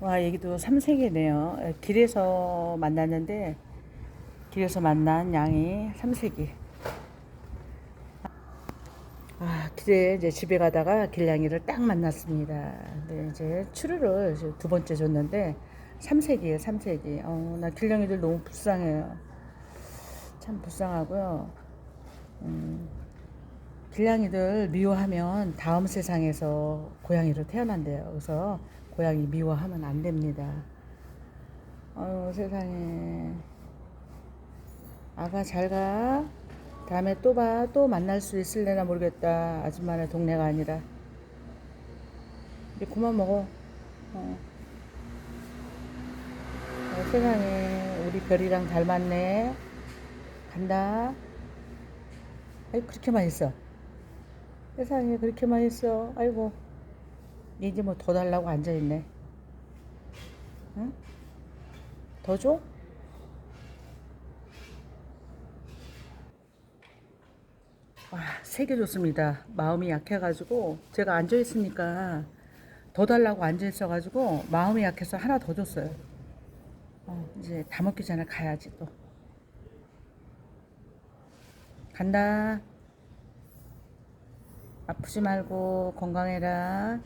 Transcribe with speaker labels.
Speaker 1: 와 여기도 삼색이네요. 길에서 만났는데 길에서 만난 양이 삼색이. 아 길에 이제 집에 가다가 길냥이를 딱 만났습니다. 근데 이제 추루를 두 번째 줬는데 삼색이에요 삼색이. 어 나 길냥이들 너무 불쌍해요. 참 불쌍하고요. 음, 길냥이들 미워하면 다음 세상에서 고양이로 태어난대요. 그래서 고양이 미워하면 안 됩니다. 아유 세상에. 아가 잘 가. 다음에 또 봐. 또 만날 수 있을래나 모르겠다. 아줌마네 동네가 아니라. 이제 그만 먹어. 어. 어, 세상에 우리 별이랑 닮았네. 간다. 아이 그렇게 맛있어. 세상에 그렇게 맛있어. 아이고. 이제 뭐 더 달라고 앉아 있네. 응? 더 줘? 와, 세 개 줬습니다. 마음이 약해가지고 제가 앉아 있으니까 더 달라고 앉아 있어가지고 마음이 약해서 하나 더 줬어요. 어, 이제 다 먹기 전에 가야지 또. 간다. 아프지 말고 건강해라.